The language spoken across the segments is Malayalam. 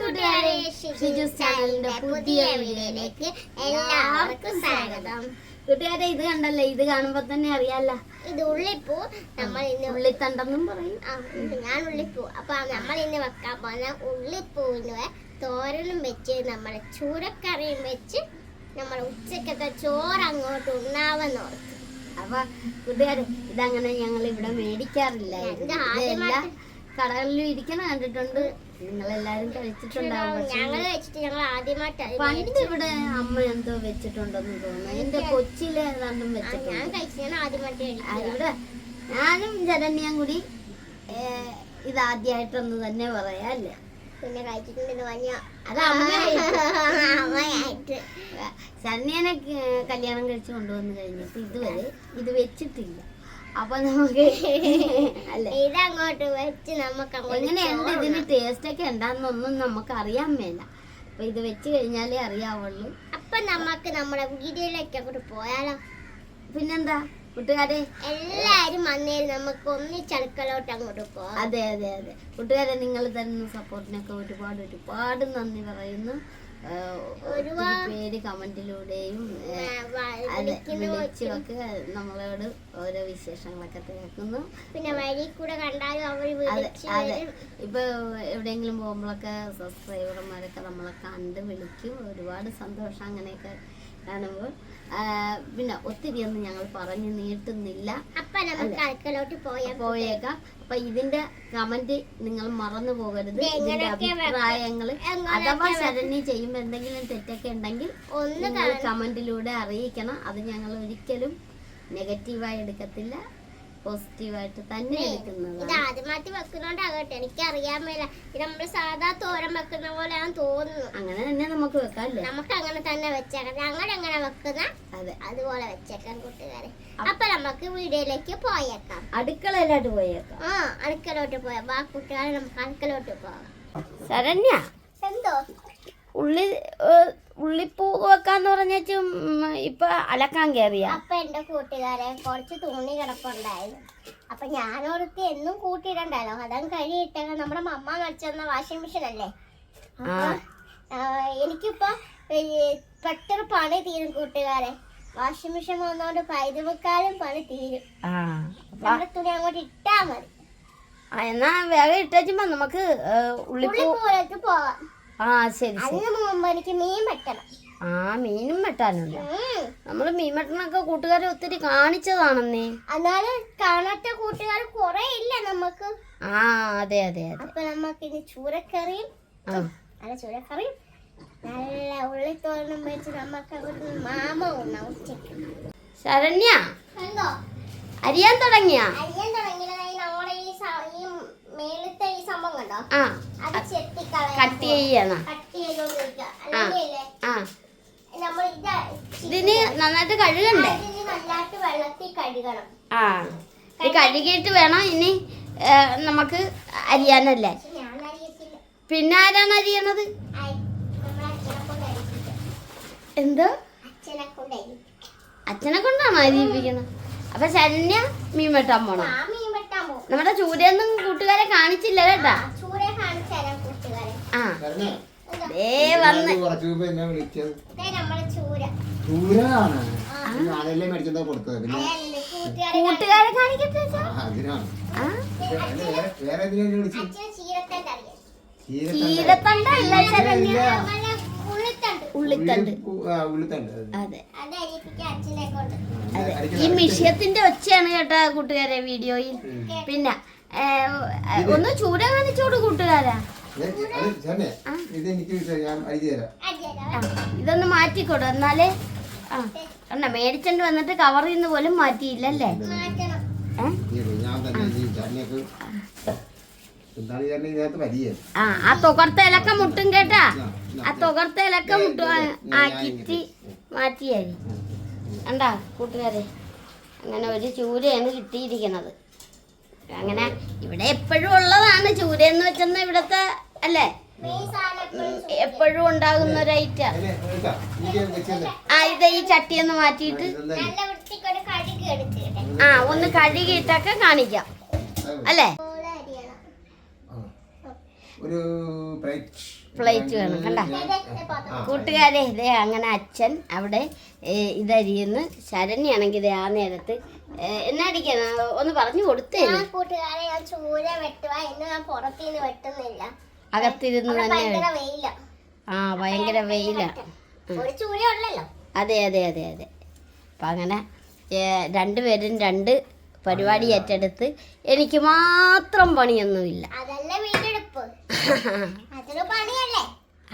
കൂട്ടുകാരെ ഷിജു ചാനലിന്റെ പുതിയ വീഡിയോയിലേക്ക് എല്ലാവർക്കും സ്വാഗതം. കൂട്ടുകാരെ ഇത് കണ്ടല്ലേ? ഇത് കാണുമ്പോ തന്നെ അറിയാല്ല ഇത് ഉള്ളിപ്പൂ. നമ്മൾ ഇന്ന് ഉള്ളിത്തണ്ടെന്നും പറയും. ഞാൻ ഉള്ളിപ്പൂ. അപ്പൊ നമ്മൾ ഇന്ന് വെക്കാൻ പോകുന്ന ഉള്ളിപ്പൂവിന് തോരനും വെച്ച് നമ്മളെ ചൂരക്കറിയും വെച്ച് നമ്മൾ ഉച്ചക്കത്തെ ചോറ് അങ്ങോട്ട് ഉണ്ണാവെന്ന് ഓർത്തു. അപ്പൊ കൂട്ടുകാരെ ഇതങ്ങനെ ഞങ്ങൾ ഇവിടെ മേടിക്കാറില്ല. കടകളിലും ഇരിക്കണ കണ്ടിട്ടുണ്ട്. നിങ്ങളെല്ലാരും കഴിച്ചിട്ടുണ്ടാവും. ഞങ്ങൾ വെച്ചിട്ട് ഞങ്ങൾ ആദ്യമായിട്ട് പണ്ട് ഇവിടെ അമ്മ എന്തോ വെച്ചിട്ടുണ്ടെന്ന് തോന്നുന്നു. എന്റെ കൊച്ചിയിലെ ഏതാണ്ടും ആ, ഞാൻ വെച്ചിട്ടുണ്ട്. കഴിച്ചു ഞാൻ ആദ്യമായിട്ട് ഇവിടെ ഞാനും ജനന്യം കൂടി ഇത് ആദ്യമായിട്ടൊന്ന് തന്നെ പറയാല്ലേ പിന്നെ കഴിച്ചിട്ടുണ്ട് അത് അമ്മയായിട്ട്. ശരണ്യനെ കല്യാണം കഴിച്ച് കൊണ്ടുവന്നു കഴിഞ്ഞിട്ട് ഇതുവരെ ഇത് വെച്ചിട്ടില്ല. അപ്പൊ നമുക്ക് ഇതങ്ങോട്ട് വെച്ച് നമുക്ക് എങ്ങനെയുണ്ട് ഇതിന് ടേസ്റ്റ് ഒക്കെ ഉണ്ടാന്നൊന്നും നമുക്ക് അറിയാൻ മേല. അപ്പൊ ഇത് വെച്ച് കഴിഞ്ഞാലേ അറിയാവുള്ളൂ. അപ്പൊ നമുക്ക് നമ്മുടെ വീഡിയോയിലേക്ക് അങ്ങോട്ട് പോയാലോ? പിന്നെന്താ? കൂട്ടുകാരെ? എല്ലാരും വന്നേൽ നമുക്ക് ഒന്നിച്ചടുക്കളോട്ട് അങ്ങോട്ട് പോവാം അതെ അതെ അതെ. കൂട്ടുകാരെ നിങ്ങൾ തരുന്ന സപ്പോർട്ടിനൊക്കെ ഒരുപാട് ഒരുപാട് നന്ദി പറയുന്നു. പേര് കമന്റിലൂടെയും വിളിച്ചുമൊക്കെ നമ്മളോട് ഓരോ വിശേഷങ്ങളൊക്കെ തിരക്കുന്നു പിന്നെ വഴി കൂടെ കണ്ടാലും അവർ അതെ ഇപ്പൊ എവിടെയെങ്കിലും പോകുമ്പോഴൊക്കെ സബ്സ്ക്രൈബർമാരൊക്കെ നമ്മളെ കണ്ട് വിളിക്കും. ഒരുപാട് സന്തോഷം അങ്ങനെയൊക്കെ കാണുമ്പോൾ. പിന്നെ ഒത്തിരി ഒന്നും ഞങ്ങൾ പറഞ്ഞു നീട്ടുന്നില്ല. അപ്പൊ നമുക്ക് അടുക്കളോട്ട് പോയേക്കാം. അപ്പൊ ഇതിന്റെ കമന്റ് നിങ്ങൾ മറന്നു പോകരുത്. ഇത് ഇതിന്റെ അഭിപ്രായങ്ങൾ അഥവാ ശരണി ചെയ്യുമ്പോ എന്തെങ്കിലും തെറ്റൊക്കെ ഉണ്ടെങ്കിൽ ഒന്ന് കമന്റിലൂടെ അറിയിക്കണം. അത് ഞങ്ങൾ ഒരിക്കലും നെഗറ്റീവായി എടുക്കത്തില്ല. പോസിറ്റീവായിട്ട് തന്നെ ഇത് എടുക്കുന്നതാണ്. ആദ്യമായിട്ട് വെക്കുന്നോണ്ടാകട്ടെ എനിക്ക് അറിയാൻ മേല. ഇത് നമ്മൾ സാധാ തോരൻ വെക്കുന്ന പോലെയാണ് തോന്നുന്നു. അങ്ങനെ തന്നെ നമുക്ക് വെക്കാം അല്ലേ നമുക്ക് അങ്ങനെ തന്നെ വെച്ചേക്കാം. ഞങ്ങൾ എങ്ങനെ വെക്കുന്ന? അതെ. അതുപോലെ വെച്ചേക്കാം കൂട്ടുകാരെ. അപ്പൊ നമുക്ക് വീഡിയോയിലേക്ക് പോയേക്കാം. അടുക്കളയിലോട്ട് പോയേക്കാം. ആ അടുക്കളോട്ട് പോയാ വാ കൂട്ടുകാരെ നമുക്ക് അടുക്കളോട്ട് പോവാം ശരണ്യ. എന്തോ? ഉള്ളി ഉള്ളിപ്പൂ വെക്കാന്ന് പറഞ്ഞു ഇപ്പൊ അലക്കാൻ കയറിയ അപ്പൊ എന്റെ കൂട്ടുകാരെ കുറച്ച് തുണി കിടപ്പുണ്ടായിരുന്നു. അപ്പൊ ഞാനോടത്ത് എന്നും കൂട്ടിയിടണ്ടല്ലോ അതങ്ങ് കഴിയിട്ട് നമ്മുടെ മമ്മ നടിച്ചെന്ന വാഷിംഗ് മെഷീൻ അല്ലേ? എനിക്കിപ്പോ പെട്ടെന്ന് പണി തീരും കൂട്ടുകാരെ. വാഷിംഗ് മെഷീൻ വന്നോണ്ട് പൈതവക്കാലും പണി തീരും. നമ്മുടെ തുണി അങ്ങോട്ട് ഇട്ടാ മതി. എന്നാ വേഗം ഇട്ടുമ്പോ നമുക്ക് ഉള്ളിപ്പൂ പോവാം. ആ ശരി അതിന് മുമ്പ് എനിക്ക് മീൻ വെട്ടണം. ആ മീനും വെട്ടാനുണ്ട്. നമ്മൾ മീൻ വെട്ടണൊക്കെ കൂട്ടുകാരെ ഒത്തിരി കാണിച്ചതാണെന്നേ. എന്നാലും കാണാത്ത കൂട്ടുകാർ കുറെ ഇല്ല നമുക്ക് ആ അതെ അതെ അതെ. അപ്പൊ നമുക്ക് ഇനി ചൂരക്കറിയും ആ. നല്ല ചൂരക്കറിയും നല്ല ഉള്ളിത്തോരനും വെച്ച് നമുക്ക് മാമ ഉണ്ണാം ഉച്ചയ്ക്ക്. ശരണ്യ എന്തോ? അരിയാൻ തുടങ്ങിയ? അരിയാൻ തുടങ്ങിയതായി നമ്മുടെ ഈ മേലത്തെ ഈ സംഭവം കണ്ടോ? ആ. അത് ചെത്തിക്കളയാൻ കട്ട് ചെയ്യണം. കട്ട് ചെയ്തോണ്ടിരിക്കുക അല്ലെങ്കിൽ ആ. നമ്മൾ ഇത് ഇതിന് നന്നായിട്ട് കഴുകണ്ടേ? വെള്ളത്തിൽ കഴുകണം. ആ. ഇത് കഴുകിയിട്ട് വേണം ഇനി നമുക്ക് അരിയാനല്ലേ? പിന്നെ ആരാണ് അരിയണത്? എന്തോ? അച്ഛനെ കൊണ്ടാണോ അരിയിപ്പിക്കുന്നത് അപ്പൊ ശരണ്യ മീൻ വെട്ടാൻ പോണം? നമ്മുടെ ചൂരയൊന്നും കൂട്ടുകാരെ കാണിച്ചില്ല കേട്ടാ. ആ ദേ വന്ന്. കൂട്ടുകാരെ കൂട്ടുകാരെ കാണിക്കട്ടെ ചീരത്തണ്ടല്ല ഉള്ളിത്തണ്ട്. അതെ. ഈ മിഷ്യത്തിന്റെ ഒച്ചയാണ് കേട്ടോ കൂട്ടുകാരെ വീഡിയോയിൽ. പിന്നെ ഒന്ന് ചൂട കാണിച്ചോട് കൂട്ടുകാരാ ഇതൊന്ന് മാറ്റിക്കോട്ടോ എന്നാലേ ആ മേടിച്ചോണ്ട് വന്നിട്ട് കവർ ചെയ്യുന്ന പോലും മാറ്റിയില്ലല്ലേ? മാറ്റണം. ആ തുകർത്ത ഇലക്ക മുട്ടും കേട്ടാ. ആ തുകർത്ത ഇലക്ക മുട്ടും. ആ- ആക്കിയിട്ട് മാറ്റിയായി കണ്ടാ കൂട്ടുകാരെ? അങ്ങനെ ഒരു ചൂരയാണ് കിട്ടിയിരിക്കുന്നത്. അങ്ങനെ ഇവിടെ എപ്പോഴും ഉള്ളതാണ് ചൂര എന്ന് വെച്ചെന്ന ഇവിടത്തെ അല്ലേ? എപ്പോഴും ഉണ്ടാകുന്ന ഒരു ഐറ്റം. ആ ഇത് ഈ ചട്ടിയൊന്ന് മാറ്റിയിട്ട് ആ ഒന്ന് കഴുകിയിട്ടൊക്കെ കാണിക്കാം. അല്ലേ. ഒരു പ്ലേറ്റ് പ്ലേറ്റ് വേണം, കണ്ട? കൂട്ടുകാരെ ഇതേ അങ്ങനെ അച്ഛൻ അവിടെ ഇതരിയെന്ന്. ശരണ്യാണെങ്കിൽ ഇതേ ആ നേരത്ത് ഏ, ഒന്ന് പറഞ്ഞു കൊടുത്തേ. കൂട്ടുകാരെ ഞാൻ ചൂര വെട്ടുക ഇന്ന് ഞാൻ പുറത്തുനിന്ന് വെട്ടുന്നില്ല. അകത്തിരുന്ന് തന്നെ ആ ഭയങ്കര വെയില. ഒരു ചൂര ഉള്ളല്ലോ അതെ അതെ അതെ അതെ. അപ്പം അങ്ങനെ രണ്ടുപേരും രണ്ട് പരിപാടി ഏറ്റെടുത്ത് എനിക്ക് മാത്രം പണിയൊന്നുമില്ല.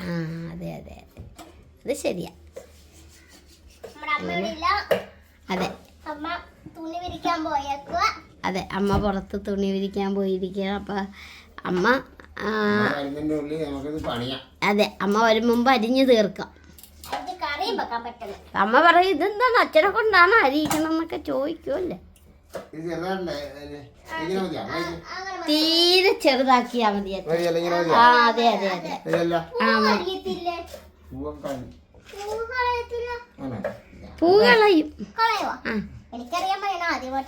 ആ അതെ അതെ അതെ. അത് ശരിയാ. അമ്മ ഇവിടെ ഇല്ല. അതെ. അമ്മ തുണി വിരിക്കാൻ പോയേക്കുക അതെ അമ്മ പുറത്ത് തുണി വിരിക്കാൻ പോയിരിക്കുകയാണ് അപ്പൊ അമ്മ അതെ അമ്മ വരും മുമ്പ് അരിഞ്ഞു തീർക്കാം. അമ്മ പറയും ഇതെന്താണ്? അച്ഛനെ കൊണ്ടാണ് അരിയിക്കണം എന്നൊക്കെ ചോദിക്കുമല്ലേ ഇത് ചെറുതാണ്ടേ ഇങ്ങനെ മതിയാ? അങ്ങനെ തീരെ ചെറുതാക്കിയാ മതി മതിയല്ല ഇങ്ങനെ ആ മതിയാ അതെ അതെ അതെ. ആ മതി. പൂവൻ ആണോ? പൂ കളയും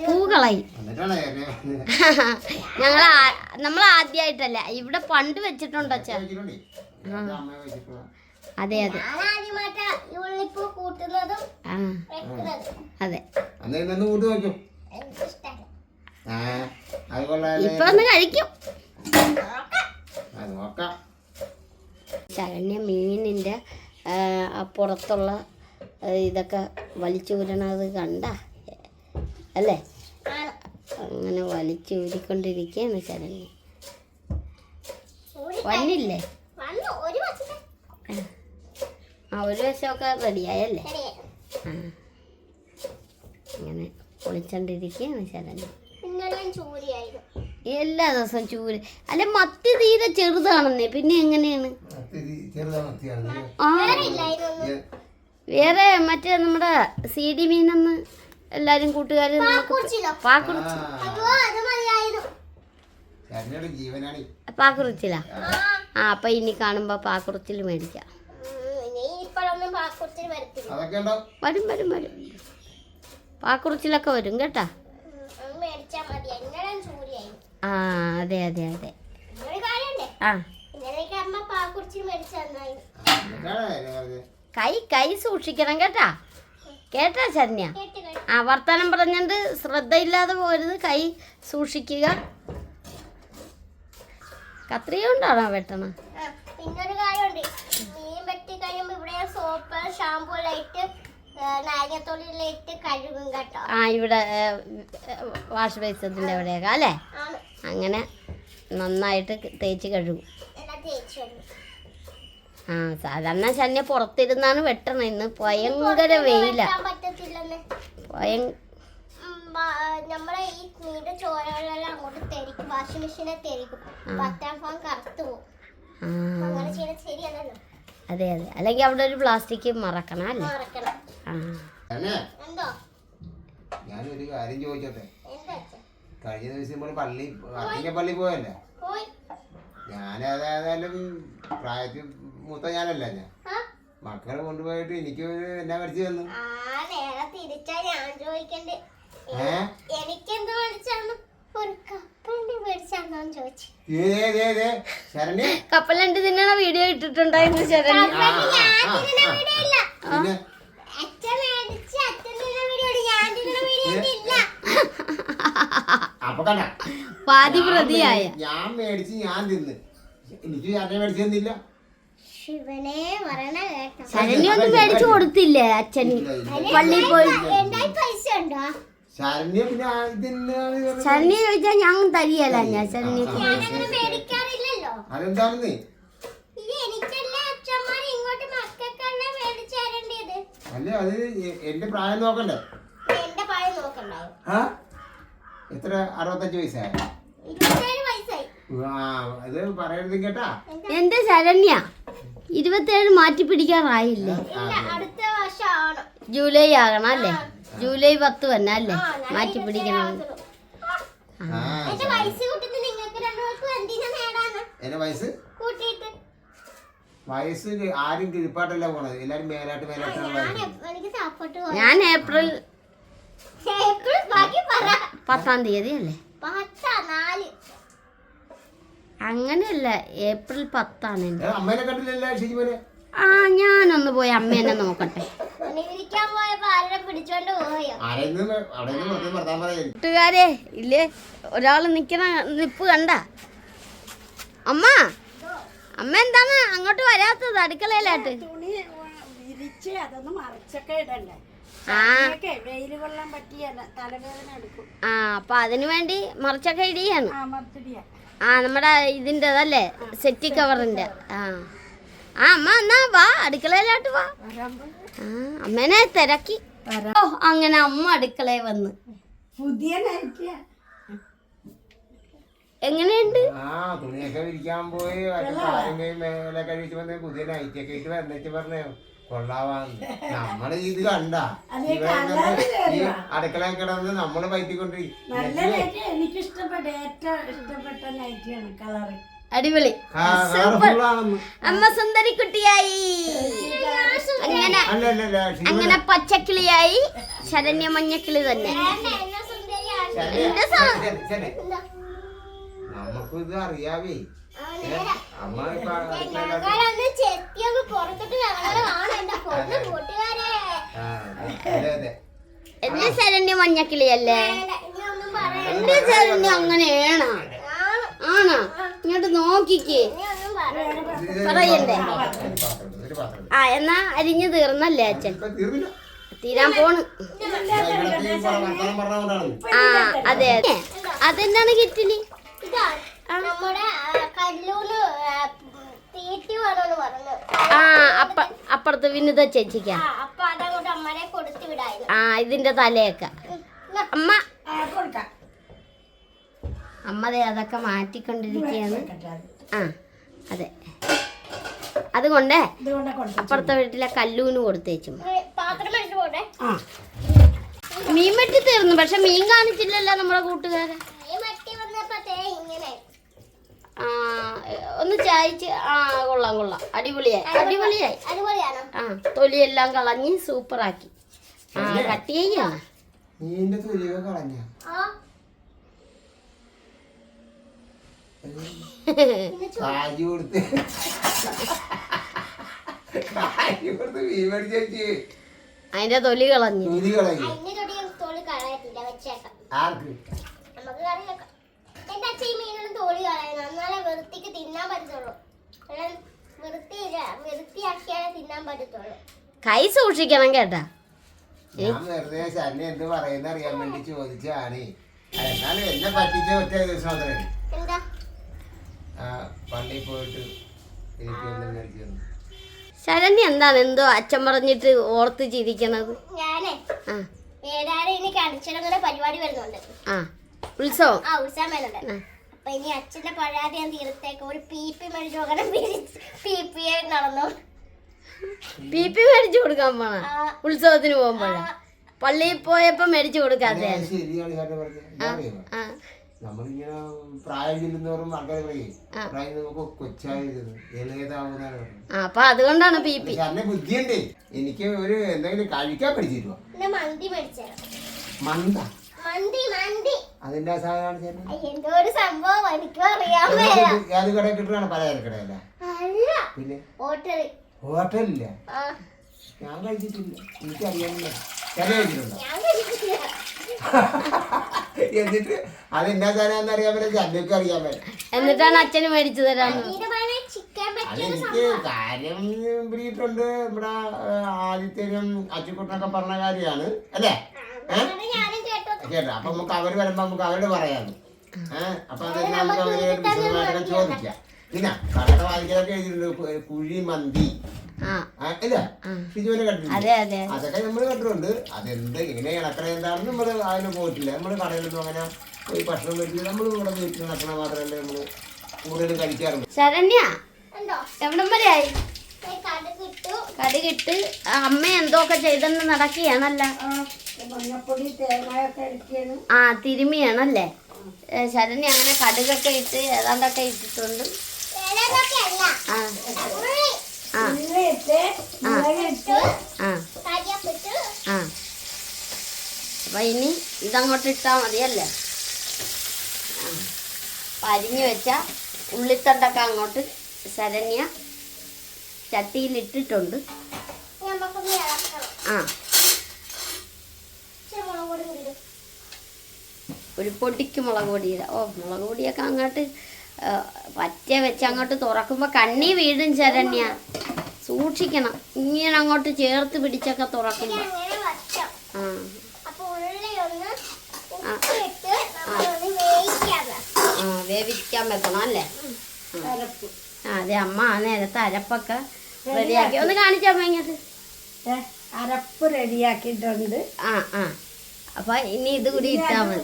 പൂ കളയും എന്നിട്ടാണ് ഞങ്ങൾ നമ്മൾ ആദ്യമായിട്ടല്ല ഇവിടെ പണ്ട് വെച്ചിട്ടുണ്ടോ അച്ഛ? വെച്ചിട്ടുണ്ടേ. അമ്മ വെച്ചിട്ടുള്ള. അതെ അതെ. അതെ. കൂട്ടി വെക്കും ഇപ്പൊ ഒന്ന് കഴിക്കും. ശരണ്യ മീനിന്റെ പുറത്തുള്ള ഇതൊക്കെ വലിച്ചൂരണത് കണ്ട? അല്ലേ? അങ്ങനെ വലിച്ചൂരിക്കൊണ്ടിരിക്കുകയാണ് ശരണ്യ. വന്നില്ലേ? ആ ഒരു വശമൊക്കെ റെഡിയായല്ലേ? ആ അങ്ങനെ. ഇന്നലെ ചൂരിയായിരുന്നു. എല്ലാ ദിവസവും ചൂര്. അല്ല മത്തി തീരെ ചെറുതാണെന്നേ. പിന്നെ എങ്ങനെയാണ്? ആ. വേറെ മറ്റേ നമ്മുടെ സി ഡി മീനെന്ന് എല്ലാരും കൂട്ടുകാരും പാക്കുറിച്ചിലാ? ആ. ആ അപ്പൊ ഇനി കാണുമ്പോ പാക്കുറിച്ചിൽ മേടിക്കാം. വരും വരും വരും. പാക്കുറിച്ചിലൊക്കെ വരും കേട്ടാ. ആ അതെ അതെ അതെ. ആ. കൈ കൈ സൂക്ഷിക്കണം കേട്ടാ. കേട്ടാ ശരണ്യ? ആ വർത്തമാനം പറഞ്ഞിട്ട് ശ്രദ്ധയില്ലാതെ പോരുത്. കൈ സൂക്ഷിക്കുക. കത്രിക കൊണ്ടാണോ വെട്ടണം? പിന്നൊരു കാര്യമുണ്ട്. മീൻ വെട്ടി കഴിയുമ്പോ ഇവിടെ സോപ്പ് ഷാമ്പു എല്ലാം ആ ഇവിടെ വാഷ് ബേസത്തിന്റെ അവിടെയൊക്കെ അല്ലേ? അങ്ങനെ നന്നായിട്ട് തേച്ച് കഴുകും. ആ സാധാരണ ശല്യ പുറത്തിരുന്നാണ് വെട്ടണം. ഇന്ന് ഭയങ്കര വെയില. ഭയ നമ്മളെ ഈ ചോരകളെല്ലാം അങ്ങോട്ട് തെറിക്കും. വാഷിംഗ് മെഷീനെ തെറിക്കും. പത്താം ഫോൺ കറുത്തു പോകും. അങ്ങനെ ചെയ്യണത് ശരിയല്ലല്ലോ അതെ അതെ. അല്ലെങ്കിൽ അവിടെ ഒരു പ്ലാസ്റ്റിക് മറക്കണം അല്ലേ? മറക്കണം. ആ. ശരണ്യ എന്തോ? ഞാനൊരു കാര്യം ചോദിച്ചോട്ടെ? കഴിഞ്ഞ ദിവസം നമ്മൾ പള്ളി അത്തിന്റെ പള്ളി പോയല്ലേ? പോയി. ഞാൻ ഏതായാലും പ്രായത്തിൽ മൂത്ത ഞാനല്ല ഞാൻ. മക്കളെ കൊണ്ടുപോയിട്ട് എനിക്ക് ഒരു എന്നാ പഠിച്ചു തന്നു? ആ നേരെ തിരിച്ചാ ഞാൻ ചോദിക്കണ്ടേ. എനിക്കെന്ത് ഒരു കപ്പലണ്ടി തിന്നണ വീഡിയോ ഇട്ടിട്ടുണ്ടായിരുന്നു ശരണി ആ, ആ, ആ, ആ. ഇല്ല പിന്നെ? അച്ഛൻ മേടിച്ച് അച്ഛൻ തിന്ന വീഡിയോ ഞാൻ തിന്ന വീഡിയോ ഇല്ല അപ്പൊ കണ്ട. പാതി പ്രതിയായ. ഞാൻ മേടിച്ച് ഞാൻ തിന്ന്. എനിക്ക് ശരണി മേടിച്ചു തന്നില്ല ശരണി ഒന്നും മേടിച്ചു കൊടുത്തില്ലേ അച്ഛന്? പള്ളിയിൽ പോയി. പൈസ ഉണ്ടോ? ശരണ്യ പിന്നെ ആ ഇതെന്നാണ് പറഞ്ഞത്? ശരണ്യ ചോദിച്ചാൽ ഞാൻ തരിയല്ല ഞാൻ ശരണ്യ അതെന്താണെന്ന്? അല്ല അത് എന്റെ പ്രായം നോക്കണ്ടേ? എത്ര? അറുപത്തഞ്ച് വയസ്സായ? ഇരുപത്തേഴ് വയസ്സായി. ആ അത് പറയരുത് കേട്ടാ. എന്റെ ശരണ്യ? ഇരുപത്തേഴ് മാറ്റി പിടിക്കാറായില്ലേ അടുത്ത വർഷമാണ് ജൂലൈ ആകണം അല്ലേ? ജൂലൈ പത്ത് തന്നെ അല്ലേ? മാറ്റി പിടിക്കണം. വയസ്സ് കൂട്ടിട്ട് നിങ്ങൾക്ക് രണ്ടുപേർക്കും എന്തിനാ നേടാന്ന്? എന്റെ വയസ്സ്? കൂട്ടിയിട്ട്. വയസ്സ് ആരും കിഴിപ്പാട്ടല്ല പോണത്. എല്ലാരും മേലാട്ട് മേലാട്ടാണ് ഞാൻ എനിക്ക് സപ്പോർട്ട് ഞാൻ ഏപ്രിൽ പത്താം തീയതി അല്ലേ? പത്താ നാല്. അങ്ങനെയല്ല ഏപ്രിൽ പത്താണ്. എന്റെ ഏ, അമ്മേനെ കണ്ടില്ലല്ലോ ഷിജിമോനെ ആ ഞാനൊന്ന് പോയി അമ്മേനെ നോക്കട്ടെ. കൂട്ടുകാരെ ഇല്ലേ? ഒരാൾ നിക്കണ നിപ്പ് കണ്ട. അമ്മ അമ്മ എന്താണ്? അങ്ങോട്ട് വരാത്തത് അടുക്കളയിലായിട്ട്. ആ അപ്പൊ അതിനു വേണ്ടി മറിച്ചൊക്കെ ഇടിയാണ്. ആ നമ്മുടെ ഇതിന്റെ നമ്മുടെ ഇതിന്റെതല്ലേ സെറ്റി കവറിന്റെ ആ. ആ അമ്മ എന്നാ വാ അടുക്കളയിലോട്ട് വാ. ആ അമ്മേനെ തിരക്കി. ഓ അങ്ങനെ അമ്മ അടുക്കളയിൽ വന്ന്. പുതിയ എങ്ങനെയുണ്ട്? ആ തുണിയൊക്കെ വിരിക്കാൻ പോയി അത് കാര്യം മേലെ കഴിച്ച് വന്ന് പുതിയ നൈറ്റൊക്കെ ഇട്ട് വന്നിട്ട് പറഞ്ഞു. കൊള്ളാവാന്ന് നമ്മൾ ഇത് കണ്ട. അടുക്കള കിടന്ന് നമ്മൾ പറ്റിക്കൊണ്ടിരിക്കും എനിക്ക് ഇഷ്ടപ്പെട്ട ഏറ്റവും ഇഷ്ടപ്പെട്ട നൈറ്റിയാണ് കളറ് അടിപൊളി. അമ്മ സുന്ദരി കുട്ടിയായി അങ്ങനെ അങ്ങനെ പച്ചക്കിളിയായി. ശരണ്യ മഞ്ഞക്കിളി തന്നെ. നമുക്കിത് അറിയാവേ. അമ്മ ചെത്തിയൊക്കെ പുറത്തിട്ട് എന്റെ കൂട്ടുകാരെ. ശരണ്യ മഞ്ഞക്കിളിയല്ലേ? എന്റെ ശരണ്യ അങ്ങനെയാണ്? ആണ്. ആണോ? ഇങ്ങോട്ട് നോക്കിക്കേ. പറയണ്ട. ആ എന്നാ അരിഞ്ഞു തീർന്നല്ലേ അച്ഛൻ? തീരാൻ പോണ്. ആ അതെ അതെ. അതെന്താണ് കിറ്റിനി നമ്മുടെ ആ, അപ്പ അപ്പുറത്ത് വിനിത ചേച്ചിക്കാ. ആ ഇതിന്റെ തലയൊക്കെ. അമ്മ. ആ കൊടുക്കാം. അമ്മ ദേ അതൊക്കെ മാറ്റിക്കൊണ്ടിരിക്കുകയാണ് ആ അതെ. അതുകൊണ്ട് അപ്പുറത്തെ വീട്ടിലെ കല്ലൂന് കൊടുത്തേച്ചു. മീൻ വെട്ടി തീർന്നു പക്ഷെ മീൻ കാണിച്ചില്ലല്ലോ നമ്മുടെ കൂട്ടുകാരെ ഈ മട്ടി വന്നപ്പത്തേ ഇങ്ങനെ ആ ഒന്ന് ചായച്ച് ആ കൊള്ളാം കൊള്ളാം. അടിപൊളിയായി അടിപൊളിയായി. ആ തൊലിയെല്ലാം കളഞ്ഞ് സൂപ്പറാക്കി. ആ കട്ട് ചെയ്യാ അതിന്റെ തൊലി കളഞ്ഞു. തൊലി കളഞ്ഞു. തൊലി കളഞ്ഞില്ല വെച്ചേക്കാം. ആർക്ക് നമുക്ക് കറി വെക്കാം എന്റെ അച്ഛൻ ഈ മീനൊന്നും തോളി കളയുന്നു എന്നാലേ വൃത്തിക്ക് തിന്നാൻ പറ്റത്തുള്ളൂ. അല്ല, വൃത്തിയില്ല വൃത്തിയാക്കിയാലേ തിന്നാൻ പറ്റത്തുള്ളൂ. കൈ സൂക്ഷിക്കണം കേട്ടാ. ഞാൻ വെറുതെ ശന്നെ എന്ത് പറയുന്ന അറിയാൻ വേണ്ടി ചോദിച്ചാണ് എന്നാലും എന്നെ പറ്റിച്ച ഒറ്റ ദിവസം അത്രേ ഉള്ളൂ. എന്താ? ആ പള്ളിയിൽ പോയിട്ട് എനിക്കൊന്നും മേടിച്ചു തന്നു? ശരണ്യ എന്താണ് എന്തോ അച്ഛൻ പറഞ്ഞിട്ട് ഓർത്ത് ചിരിക്കണത്? ഞാനേ ഏതായാലും ഇനി കണിച്ചിടങ്ങനെ പരിപാടി വരുന്നുണ്ട്. ആ. ഉത്സവം? ആ ഉത്സവം വരുന്നുണ്ട്. അപ്പൊ ഇനി അച്ഛന്റെ പരാതി ഞാൻ തീർത്തേക്ക. ഒരു പി പി മരിച്ചു നോക്കണം പി പി ആയി നടന്നു. പി പി മേടിച്ചു കൊടുക്കാൻ പോണ? ഉത്സവത്തിന് പോകുമ്പോഴാ? പള്ളിയിൽ പോയപ്പോ മേടിച്ചു കൊടുക്കാതെ നമ്മളിങ്ങനെ പ്രായം ചെല്ലുന്നവരും ആൾക്കാർ പറയും പ്രായം നമുക്ക് കൊച്ചായിരുന്നു ഇളയതാവുന്നതാണ് പറഞ്ഞത്. ആ അപ്പൊ അതുകൊണ്ടാണ് പി പി. അന്നെ ബുദ്ധിയുണ്ട്. എനിക്ക് ഒരു എന്തെങ്കിലും കഴിക്കാൻ പഠിച്ചിരുവോ മന്തി? മന്തി മന്തി. അതിന്റെ സാധനമാണ് ചേട്ടൻ എന്തോ ഒരു സംഭവം എനിക്കും അറിയാൻ മേല ഏത് കടയിൽ കിട്ടുകയാണ് പലചരക്കടയല്ല അല്ല. പിന്നെ? ഹോട്ടൽ. ഹോട്ടലില്ല? ആ. ഞാൻ കഴിച്ചിട്ടില്ല. എനിക്കറിയാനില്ല. ചില കഴിച്ചിട്ടുണ്ടോ? ഞാൻ കഴിച്ചിട്ടില്ല. എന്നിട്ട് അതെന്നാ സാധനം അറിയാൻ പറ്റില്ല. ചന്നൊക്കെ അറിയാൻ പറ്റും എന്നിട്ടാണ് അച്ഛന് മേടിച്ചു തരാന്ന് എനിക്ക് ചിക്കൻ പറ്റിയ അതെനിക്ക് കാര്യം പിടിയിട്ടുണ്ട്. ഇവിടെ ആദിത്യനും അച്ചുക്കുട്ടനൊക്കെ പറഞ്ഞ കാര്യമാണ്. അല്ലേ? അങ്ങനെ ഞാനും കേട്ടു? അപ്പൊ നമുക്ക് അവർ വരുമ്പോ നമുക്ക് അവരോട് പറയാം ഏഹ് അപ്പൊ അതെല്ലാം നമുക്ക് അവർ ചോദിക്കാം. പിന്നെ കടയുടെ എഴുതിയിട്ടുണ്ട്. ഇല്ല? അതൊക്കെ നമ്മൾ കണ്ടിട്ടുണ്ട്. അതെന്ത് എങ്ങനെ ഇണക്കണ എന്താണെന്ന് നമ്മൾ അതിന് പോയിട്ടില്ല. നമ്മൾ കടയിലൊന്നും അങ്ങനെ ഒരു ഭക്ഷണം മേടിച്ചില്ല നമ്മൾ ഇവിടെ വീട്ടിൽ നടക്കണ മാത്രമല്ലേ നമ്മൾ കൂടുതലും കഴിക്കാറുണ്ട് ശരണ്യ എന്തോ എവിടം വരെ ആയി കടുകിട്ട് അമ്മ എന്തോക്കെ ചെയ്തെന്ന് നടക്കുകയാണല്ലോ. ആ മഞ്ഞപ്പൊടി തേങ്ങയൊക്കെ ഇരിക്കുന്നു ആ തിരുമിയാണല്ലേ? ശരണി അങ്ങനെ കടുകൊക്കെ ഇട്ട് ഏതാണ്ടൊക്കെ ഇട്ടിട്ടുണ്ട്. ആ. ഉള്ളി. ആ. ആ. അപ്പൊ ഇനി ഇതങ്ങോട്ട് ഇട്ടാ മതിയല്ലേ? അരിഞ്ഞു വെച്ച ഉള്ളിത്തണ്ടൊക്കെ അങ്ങോട്ട് ശരണ്യ ചട്ടിയിലിട്ടിട്ടുണ്ട്. നമുക്കൊന്ന് ഇളക്കണം. ആ ഇച്ചിരി മുളക് പൊടി കൂടി ഇടും. ഒരു പൊടിക്ക് മുളക് പൊടിയില്ല ഓ മുളക് പൊടിയൊക്കെ അങ്ങോട്ട് പറ്റ വെച്ച് അങ്ങോട്ട് തുറക്കുമ്പോൾ കണ്ണി വീടും ശരണ്യ. സൂക്ഷിക്കണം. ഇങ്ങനെ അങ്ങോട്ട് ചേർത്ത് പിടിച്ചൊക്കെ തുറക്കുമ്പോൾ ആ. വേവിക്കാൻ വെക്കണം. അല്ലേ? ആ. അതെ അമ്മ ആ നേരത്തെ അരപ്പൊക്കെ റെഡിയാക്കി. ഒന്ന് കാണിച്ചാൽ ഇങ്ങോട്ട്. ഏ, അരപ്പ് റെഡിയാക്കിയിട്ടുണ്ട്. ആ ആ. അപ്പൊ ഇനി ഇത് കൂടി ഇട്ടാ മതി.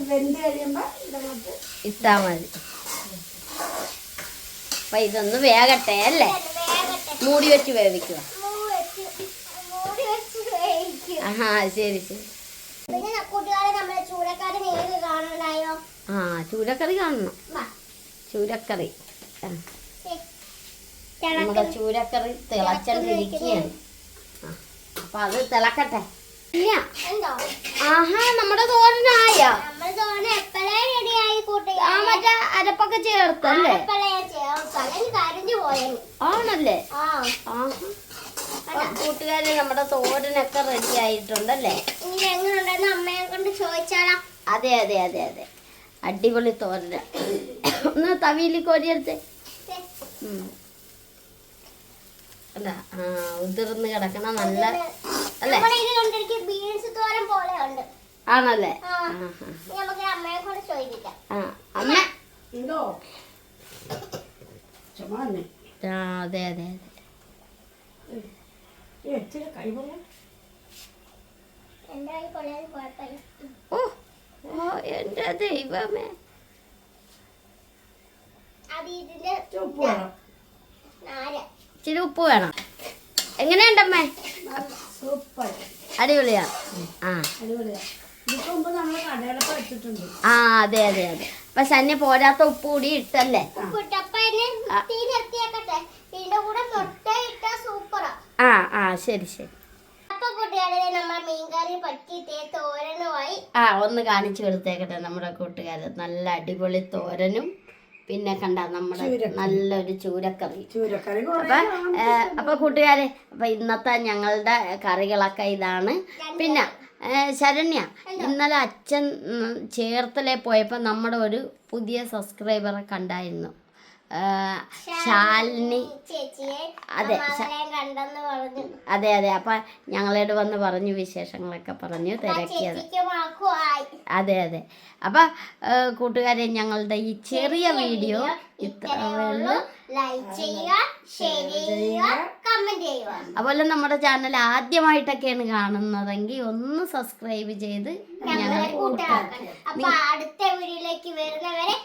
ഇട്ടാ മതി. അപ്പൊ ഇതൊന്ന് വേകട്ടെ അല്ലേ. മൂടി വെച്ച് വേവിക്കുക. ആ ശരി ശരി. ആ ചൂരക്കറി കാണണം. ചൂരക്കറി. നമ്മുടെ ചൂരക്കറി തിളച്ചിരിക്കുകയാണ് അപ്പൊ അത് തിളക്കട്ടെ. ആഹാ നമ്മുടെ തോരനായ? ആ മറ്റേ അരപ്പൊക്കെ ചേർത്തല്ലേ ആണല്ലേ? കൂട്ടുകാരെ നമ്മുടെ തോരനൊക്കെ റെഡി ആയിട്ടുണ്ടല്ലേ? അമ്മയെ കൊണ്ട് ചോദിച്ചാലാ? അതെ അതെ അതെ അതെ. അടിപൊളി തോരന. ഒന്ന് തവിയിൽ കോരിയെടുത്തേ. അല്ല ആ ഉതിർന്ന് കിടക്കണ നല്ല അല്ലേ? നമ്മുടെ ബീൻസ് തോരൻ പോലെ ഉണ്ട്. ആണല്ലേ? അമ്മ? അതെ അതെ അതെ. എന്റെ ഓ ഓ എന്റെ ദൈവമേ. അത് ഇതിന്റെ ഉപ്പ് വേണം. നാര ഇച്ചിരി ഉപ്പ് വേണം. എങ്ങനെയുണ്ടമ്മേ സൂപ്പർ. അടിപൊളിയാ. ആ. അടിപൊളിയാ. ആ അതെ അതെ അതെ. അപ്പൊ ശനി പോരാത്ത ഉപ്പ് കൂടി ഇട്ടല്ലേ? ആ. ആ. ശരി ശരി. ആ ഒന്ന് കാണിച്ചു കൊടുത്തേക്കട്ടെ നമ്മുടെ കൂട്ടുകാരെ. നല്ല അടിപൊളി തോരനും പിന്നെ കണ്ട നമ്മുടെ നല്ലൊരു ചൂരക്കറി. ചൂരക്കറി കുറേ അപ്പൊ അപ്പൊ കൂട്ടുകാരെ അപ്പൊ ഇന്നത്തെ ഞങ്ങളുടെ കറികളൊക്കെ ഇതാണ്. പിന്നെ ശരണ്യ ഇന്നലെ അച്ഛൻ ചേർത്തലേ പോയപ്പോൾ നമ്മുടെ ഒരു പുതിയ സബ്സ്ക്രൈബറെ കണ്ടായിരുന്നു. ശാലിനി അതെ, അതെ അതെ അപ്പൊ ഞങ്ങളോട് വന്ന് പറഞ്ഞു വിശേഷങ്ങളൊക്കെ പറഞ്ഞു തിരക്കിയത്. അതെ അതെ. അപ്പൊ കൂട്ടുകാരെ ഞങ്ങളുടെ ഈ ചെറിയ വീഡിയോ അതുപോലെ നമ്മുടെ ചാനൽ ആദ്യമായിട്ടൊക്കെയാണ് കാണുന്നതെങ്കിൽ ഒന്ന് സബ്സ്ക്രൈബ് ചെയ്ത് ഞങ്ങളെ ഞങ്ങളെ കൂട്ടാക്കാം അപ്പൊ അടുത്ത വീഡിയോയിലേക്ക് വരുന്നവരെ